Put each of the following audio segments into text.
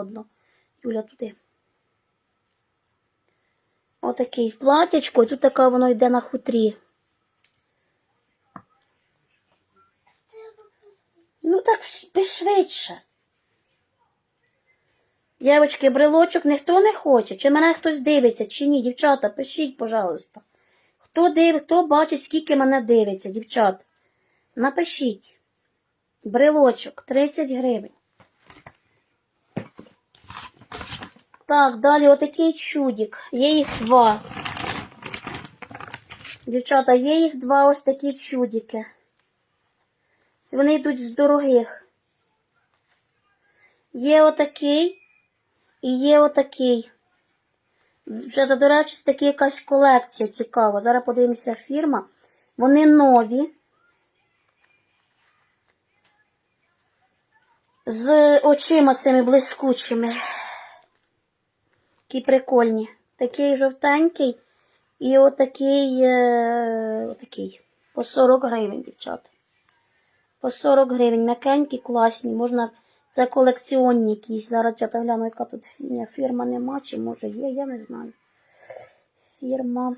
холодно. Юля туди. Отакий в платячку, і тут така воно йде на хутрі. Ну так швидше. Дівчатки, брелочок ніхто не хоче. Чи мене хтось дивиться, чи ні, дівчата, пишіть, пожалуйста. Хто див, хто бачить, скільки мене дивиться, дівчат. Напишіть. Брелочок 30 гривень. Так, далі отакий чудик. Є їх два. Дівчата, є їх два ось такі чудики. Вони йдуть з дорогих. Є отакий і є отакий. Вже, до речі, це такі якась колекція цікава. Зараз подивимося фірма. Вони нові. З очима цими блискучими. Такі прикольні. Такий жовтенький і отакий, е, отакий. По 40 гривень, дівчата. По 40 гривень. М'якенькі, класні. Можна. Це колекціонні якісь. Зараз я гляну, яка тут фі- фірма нема, чи може є, я не знаю. Фірма.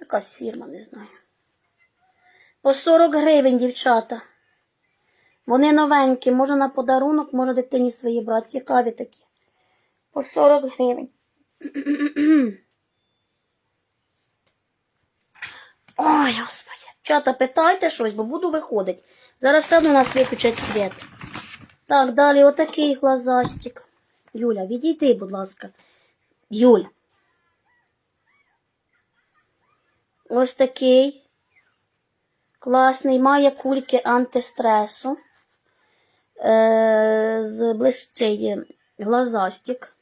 Якась фірма, не знаю. По 40 гривень, дівчата. Вони новенькі, може на подарунок, може дитині свої брати. Цікаві такі. По 40 гривень. Ой, господи. Чата, питайте щось, бо буду виходити. Зараз все одно нас виключать світ. Так, далі отакий глазастик. Юля, відійди, будь ласка. Юль. Ось такий. Класний, має кульки антистресу. Е, з близь цей е, глазастик.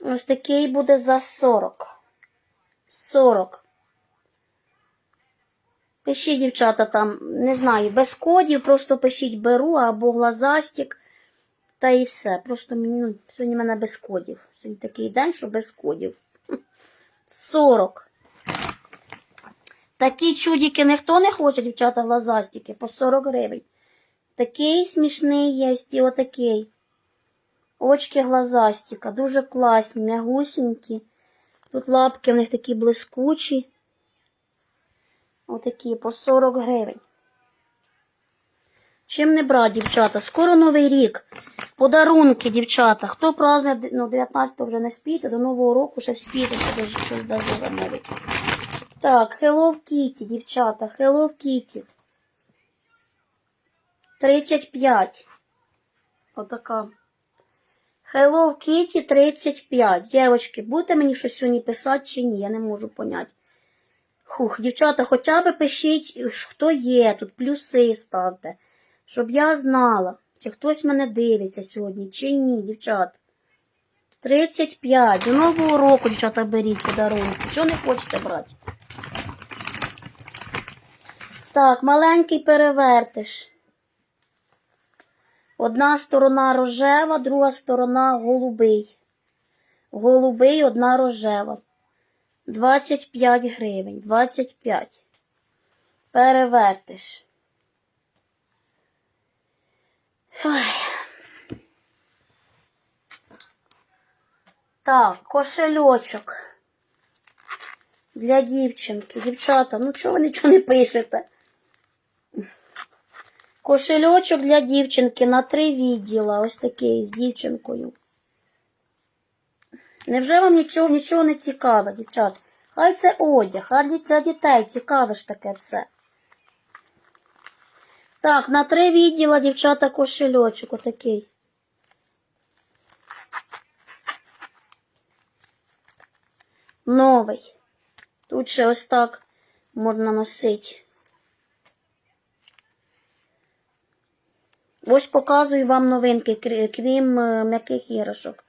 Ось такий буде за 40. 40. Пишіть, дівчата, там, не знаю, без кодів, просто пишіть беру або глазастик. Та і все. Просто ну, сьогодні в мене без кодів. Сьогодні такий день, що без кодів. 40. Такі чудики ніхто не хоче, дівчата, глазастики, по 40 гривень. Такий смішний є і отакий. Очки глазастика, дуже класні, м'ягусінькі. Тут лапки в них такі блискучі. Отакі по 40 гривень. Чим не брати, дівчата? Скоро новий рік. Подарунки, дівчата. Хто празднує, ну, 19-го вже не спіти, до Нового року ще вспіти, щось даже замовить. Так, Hello Kitty, дівчата, Hello Kitty. 35. Отака. Hello Kitty 35. Дівчатки, будете мені щось сьогодні писати чи ні? Я не можу поняти. Хух, дівчата, хоча б пишіть, хто є тут, плюси ставте, щоб я знала, чи хтось мене дивиться сьогодні, чи ні, дівчат. 35. До нового року, дівчата, беріть подарунки. Чого не хочете брати? Так, маленький перевертиш. Одна сторона рожева, друга сторона голубий. Голубий, одна рожева. 25 гривень. 25. Перевертиш. Ой. Так, кошельочок. Для дівчинки. Дівчата, ну чого ви нічого не пишете? Кошельочок для дівчинки на три відділа. Ось такий з дівчинкою. Невже вам нічого, нічого не цікаве, дівчат? Хай це одяг, хай для дітей цікаве ж таке все. Так, на три відділа, дівчата, кошельочок отакий. Новий. Тут ще ось так можна носити. Ось показую вам новинки, крім е, м'яких іграшок.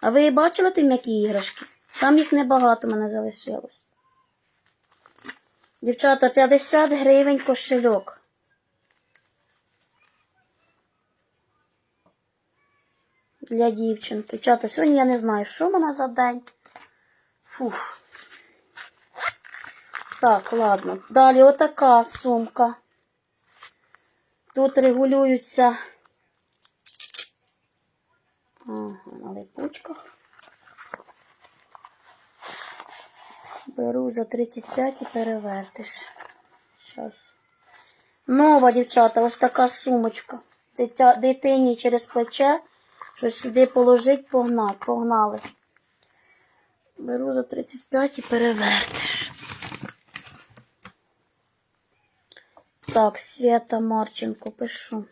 А ви бачили ті м'які іграшки? Там їх небагато мене залишилось. Дівчата, 50 гривень кошельок. Для дівчинки. Дівчата, сьогодні я не знаю, що в мене за день. Фух. Так, ладно. Далі отака сумка. Тут регулюються ага, на липучках. Беру за 35 і перевертиш. Щас. Нова, дівчата, ось така сумочка. Дитя, дитині через плече. Щось сюди положить, погнали. погнали. Беру за 35 і перевертиш. Так, Свята Марченко пишу.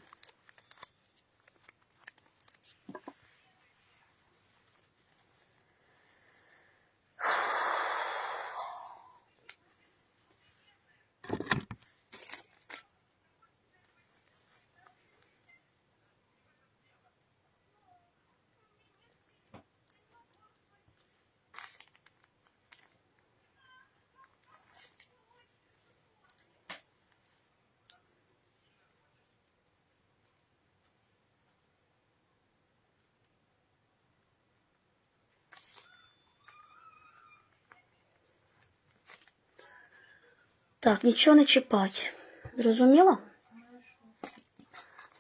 Так, нічого не чіпать. Зрозуміла?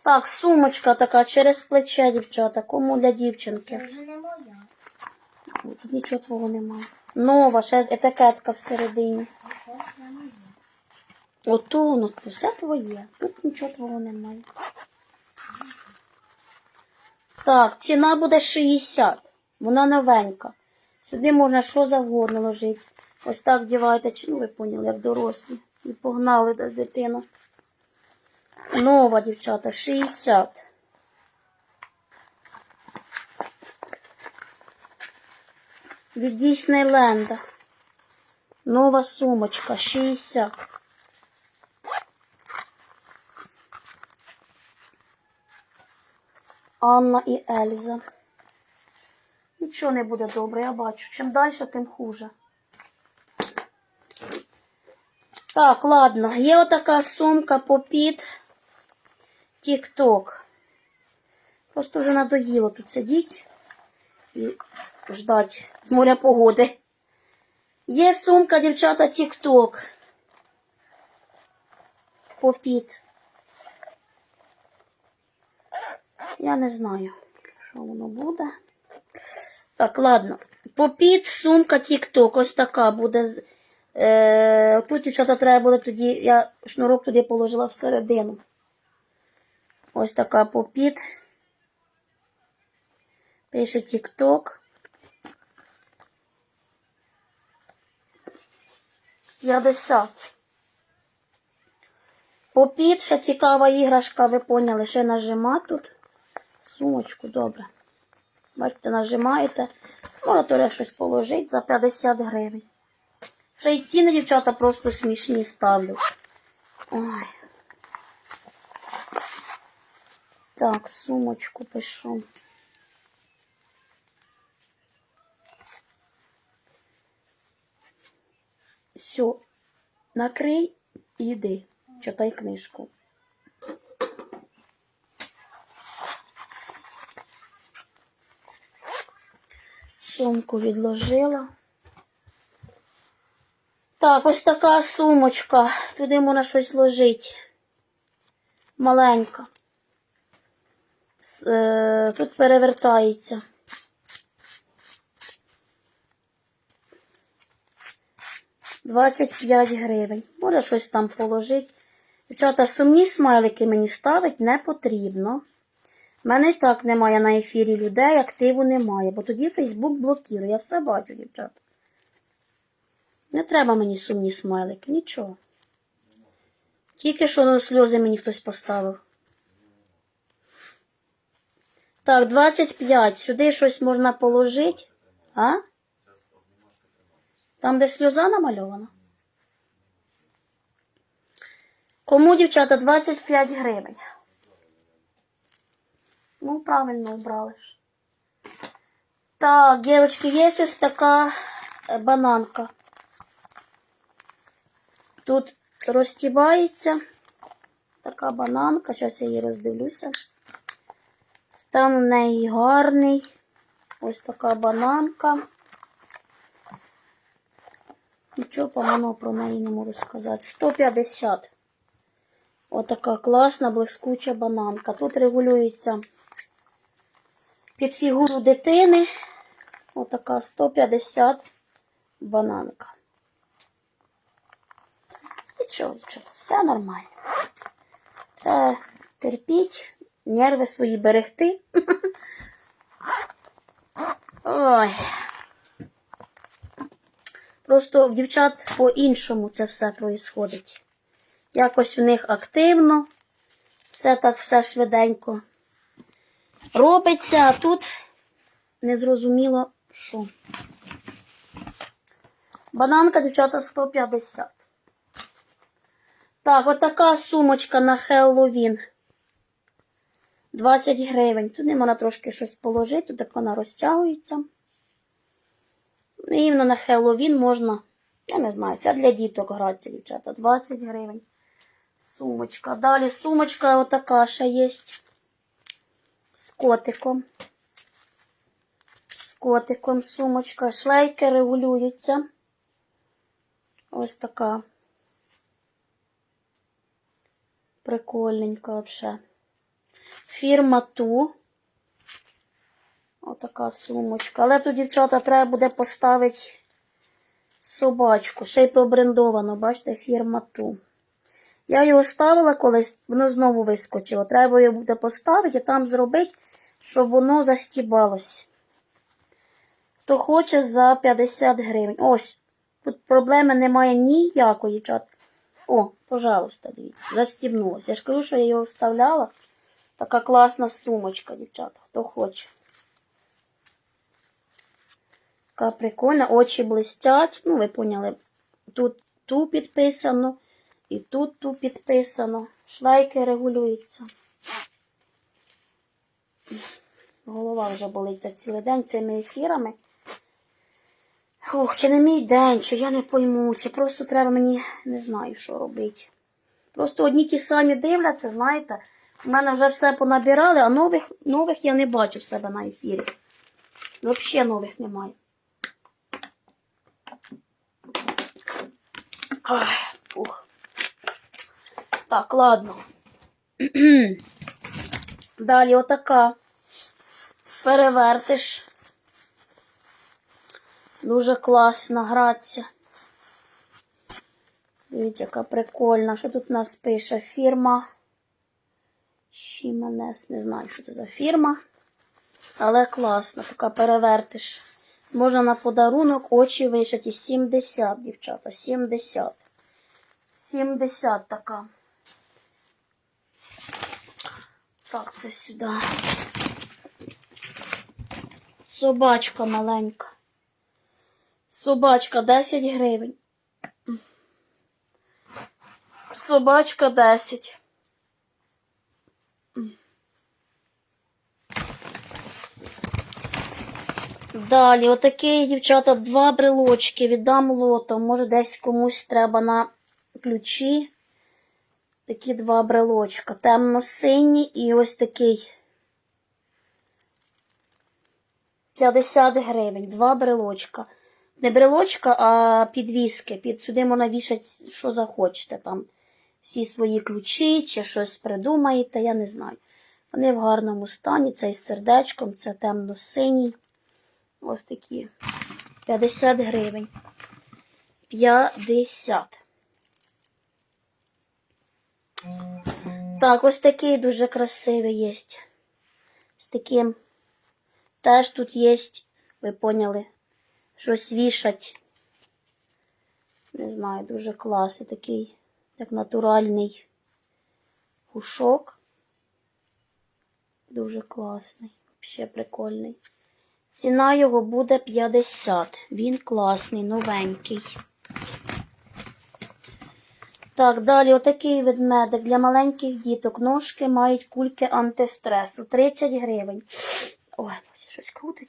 Так, сумочка така через плече, дівчата. Кому для дівчинки? Це вже не моя. Тут нічого твого немає. Нова, ще етикетка всередині. Ото воно все твоє. Тут нічого твого немає. Так, ціна буде 60. Вона новенька. Сюди можна що завгодно ложити. Ось так вдіваєте, чи ну ви поняли, як дорослі. І погнали десь дитина. Нова, дівчата, 60. Від Діснейленда. Нова сумочка, 60. Анна і Ельза. Нічого не буде добре, я бачу. Чим далі, тим хуже. Так, ладно, є отака сумка попід Тік-Ток. Просто вже надоїло тут сидіти і ждать з моря погоди. Є сумка, дівчата, Тік-Ток. Попід. Я не знаю, що воно буде. Так, ладно. Попід сумка Тік-Ток. Ось така буде. Е, тут, дівчата, треба буде тоді. Я шнурок туди положила всередину. Ось така попід. Пише Тік-Ток. 50. Попід, ще цікава іграшка, ви поняли, ще нажима тут. Сумочку, добре. Бачите, нажимаєте. Туди щось положити за 50 гривень. Ще й ціни, дівчата, просто смішні ставлю. Ой. Так, сумочку пишу. Все, накрий і йди. Читай книжку. Сумку відложила. Так, ось така сумочка. Туди можна щось ложити. Маленька. Е, Тут перевертається. Двадцять п'ять гривень. Може щось там положити. Дівчата, сумні смайлики мені ставити не потрібно. У мене і так немає на ефірі людей, активу немає, бо тоді Фейсбук блокує. Я все бачу, дівчата. Не треба мені сумні смайлики, нічого. Тільки що ну, сльози мені хтось поставив. Так, 25. Сюди щось можна положити. А? Там, де сльоза намальована. Кому, дівчата, 25 гривень. Ну, правильно убрали ж. Так, девочки, є ось така е, бананка. Тут розтібається така бананка. Зараз я її роздивлюся. Стан у неї гарний. Ось така бананка. Нічого поганого про неї не можу сказати. 150. Отака класна, блискуча бананка. Тут регулюється під фігуру дитини. Отака 150 бананка. Нічого, дівчата, все нормально. Треба терпіть, нерви свої берегти. Ой. Просто в дівчат по-іншому це все проїсходить. Якось у них активно, все так все швиденько робиться, а тут незрозуміло що. Бананка, дівчата, 150. Так, отака сумочка на Хеллоуін. 20 гривень. Туди можна трошки щось положити, так вона розтягується. Іменно на Хеллоуін можна, я не знаю, це для діток гратися, дівчата. 20 гривень. Сумочка. Далі сумочка отака ще є. З котиком. З котиком сумочка. Шлейки регулюються. Ось така. Прикольненька взагалі. Фірма Ту. Отака сумочка. Але тут, дівчата, треба буде поставити собачку. Ще й пробрендовано, бачите, фірма Ту. Я його ставила колись, воно знову вискочило. Треба його буде поставити і там зробити, щоб воно застібалось. Хто хоче за 50 гривень. Ось. Тут проблеми немає ніякої, дівчат. О, пожалуйста, дивіться, застібнулося. Я ж кажу, що я його вставляла. Така класна сумочка, дівчата, хто хоче. Така прикольна, очі блистять. Ну, ви поняли, тут ту підписано, і тут ту підписано. Шлейки регулюються. Голова вже болить за цілий день цими ефірами. Ох, чи не мій день, чи я не пойму, чи просто треба мені не знаю, що робити. Просто одні ті самі дивляться, знаєте. У мене вже все понабирали, а нових, нових я не бачу в себе на ефірі. Взагалі нових немає. Ах, фух. Так, ладно. Далі отака. Перевертиш. Дуже класно гратися. Дивіться, яка прикольна. Що тут у нас пише? Фірма. Шіменес, не знаю, що це за фірма. Але класна, така перевертиш. Можна на подарунок очі вишити 70, дівчата. 70. 70 така. Так, це сюди. Собачка маленька. Собачка 10 гривень. Собачка 10. Далі, отакі, дівчата, два брелочки віддам лотом. Може, десь комусь треба на ключі. Такі два брелочка. Темно-синій і ось такий 50 гривень. Два брелочка. Не брелочка, а підвіски. Під сюди можна вішати, що захочете. Там всі свої ключі чи щось придумаєте, я не знаю. Вони в гарному стані. Цей з сердечком, це темно-синій. Ось такі 50 гривень. 50. Так, ось такий дуже красивий є. З таким теж тут є, ви поняли, щось вішать. Не знаю, дуже класний такий, як натуральний пушок. Дуже класний, взагалі прикольний. Ціна його буде 50. Він класний, новенький. Так, далі отакий ведмедик для маленьких діток. Ножки мають кульки антистресу. 30 гривень. Ой, це щось крутить.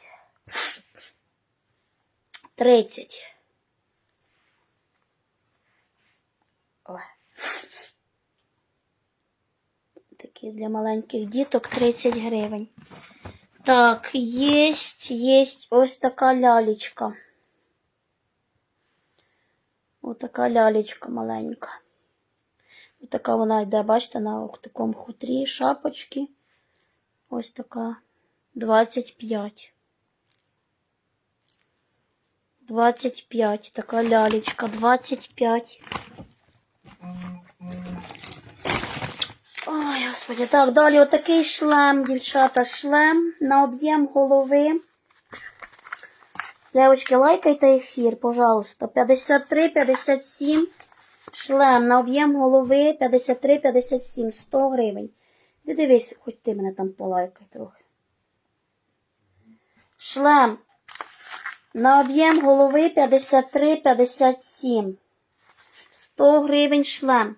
30. Ой. Такі для маленьких діток 30 гривень. Так, єсть, єсть ось така лялечка. Отака лялечка маленька. Отака вона йде, бачите, на такому хутрі, шапочки. Ось така 25. 25. Така лялечка, 25. Ой, господи, так, далі отакий шлем, дівчата, шлем на об'єм голови. Девочки, лайкайте ефір, пожалуйста. 53-57. Шлем на об'єм голови 53-57, 100 гривень. Ти дивись, хоч ти мене там полайкай трохи. Шлем на об'єм голови 53-57. 100 гривень шлем.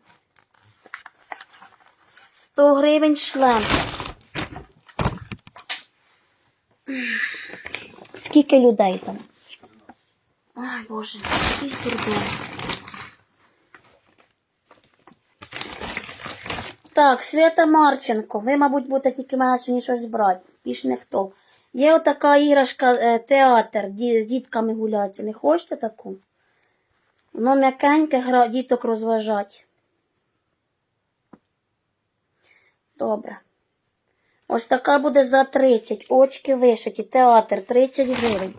100 гривень шлем. Скільки людей там? Ай, Боже, якийсь дурдом. Так, Свята Марченко, ви, мабуть, будете тільки мене сьогодні щось брати. Більш ніхто. Є отака іграшка е, театр, з дітками гуляти. Не хочете таку? Воно м'якеньке діток розважать. Добре. Ось така буде за 30. Очки вишиті. Театр 30 гривень.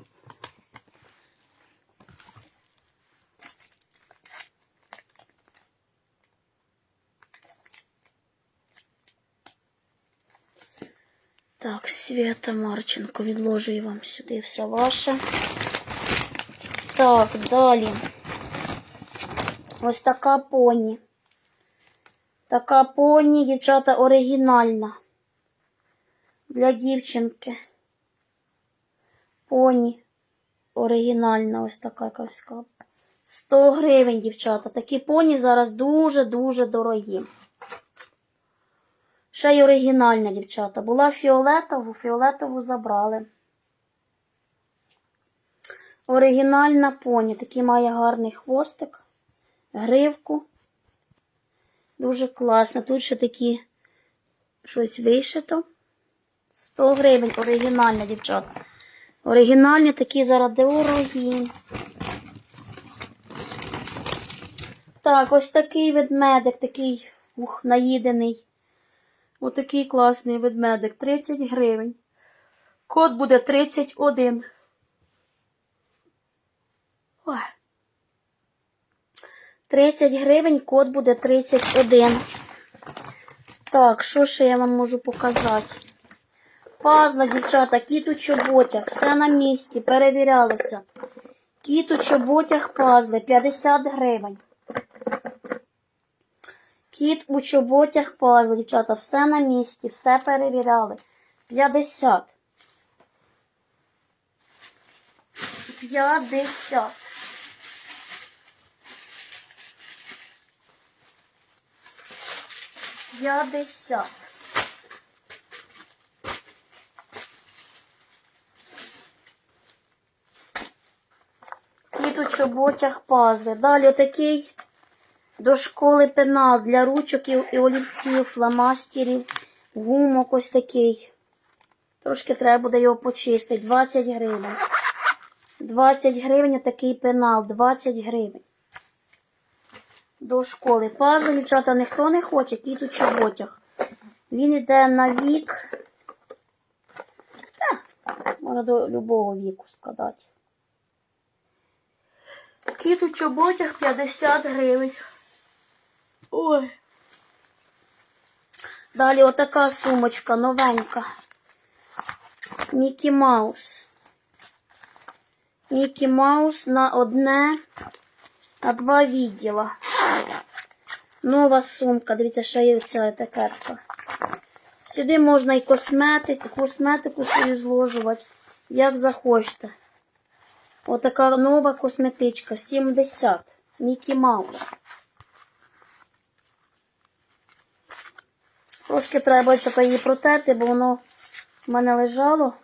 Так, Свята Марченко, відложую вам сюди все ваше. Так, далі. Ось така поні. Така поні, дівчата, оригінальна. Для дівчинки. Поні. Оригінальна ось така казка. 100 гривень, дівчата. Такі поні зараз дуже-дуже дорогі. Ще й оригінальна, дівчата. Була фіолетову, фіолетову забрали. Оригінальна поні. Такий має гарний хвостик, гривку. Дуже класно. Тут ще такі щось вишито. 100 гривень оригінальна, дівчата. Оригінальні такі зараз дорогі. Так, ось такий ведмедик, такий ух, наїдений. Отакий класний ведмедик. 30 гривень. Код буде 31. Ой. 30 гривень, код буде 31. Так, що ще я вам можу показати? Пазла, дівчата, кіт у чоботях, все на місці, перевірялося. Кіт у чоботях пазли, 50 гривень. Кіт у чоботях пазли, дівчата, все на місці, все перевіряли. 50. 50. П'ятдесят. Кіт у чоботях пазли. Далі отакий до школи пенал для ручок і, олівців, фломастерів, гумок ось такий. Трошки треба буде його почистити. 20 гривень. 20 гривень отакий пенал, 20 гривень. До школи. Пазли, дівчата, ніхто не хоче, кіт у чоботях. Він йде на вік. Та, можна до любого віку складати. Кіт у чоботях 50 гривень. Ой. Далі отака сумочка новенька. Мікі Маус. Мікі Маус на одне, на два відділа. Нова сумка. Дивіться, ще є ця етикетка. Сюди можна і косметику, косметику свою зложувати, як захочете. Отака нова косметичка. 70. Мікі Маус. Трошки треба її протерти, бо воно в мене лежало.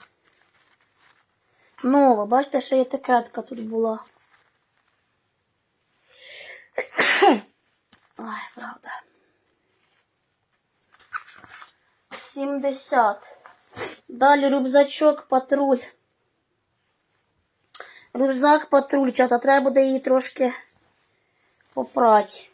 Нова, бачите, ще етикетка тут була. Ой, правда. 70. Далі рюкзачок патруль. Рюкзак патруль, чата, треба буде її трошки попрать.